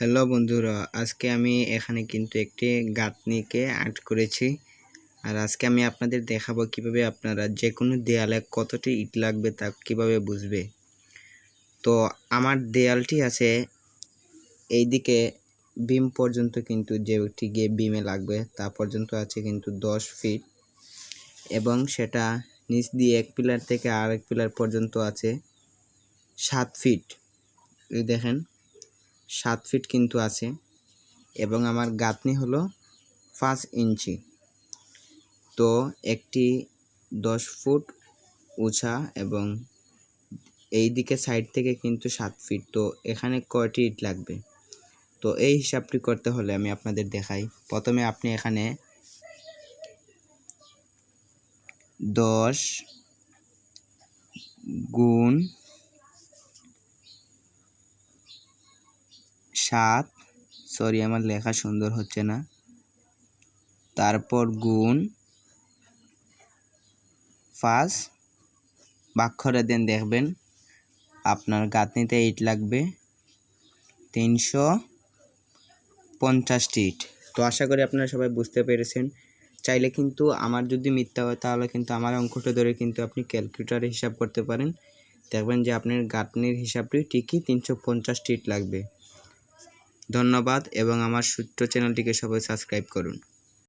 Hello বন্ধুরা, আজকে আমি এখানে কিন্তু একটি গাঁথনিকে আর্ট করেছি। আর আজকে আমি আপনাদের দেখাবো কীভাবে আপনারা যে কোনো দেয়ালে কতটি ইট লাগবে তা কীভাবে বুঝবে। তো আমার দেয়ালটি আছে এইদিকে বিম পর্যন্ত কিন্তু যেটি গিয়ে বিমে লাগবে তা পর্যন্ত আছে কিন্তু দশ ফিট। এবং সেটা নিচ দিয়ে এক পিলার থেকে আরেক পিলার পর্যন্ত আছে সাত ফিট। এই দেখেন সাত ফিট কিন্তু আছে এবং আমার গাঁথনি হলো পাঁচ ইঞ্চি। তো একটি দশ ফুট উঁচা এবং এই দিকে সাইড থেকে কিন্তু সাত ফিট, তো এখানে কয়টি ইট লাগবে? তো এই হিসাবটি করতে হলে আমি আপনাদের দেখাই। প্রথমে আপনি এখানে দশ গুণ সাত। সরি আমার লেখা সুন্দর হচ্ছে না। তারপর গুণ। পাঁচ। বাক্ষরে দেন, দেখবেন। আপনার গাঁথনিতে ইট লাগবে। তিনশো পঞ্চাশটি ইট তো আশা করি আপনারা সবাই বুঝতে পেরেছেন। চাইলে কিন্তু আমার যদি মিথ্যা হয়, তাহলে কিন্তু আমার অঙ্কটা ধরে কিন্তু আপনি ক্যালকুলেটারে হিসাব করতে পারেন। দেখবেন যে আপনার গাঁথনির হিসাবটি ঠিকই তিনশো পঞ্চাশটি ইট লাগবে। ধন্যবাদ এবং আমার সূত্র চ্যানেলটিকে সবাই সাবস্ক্রাইব করুন।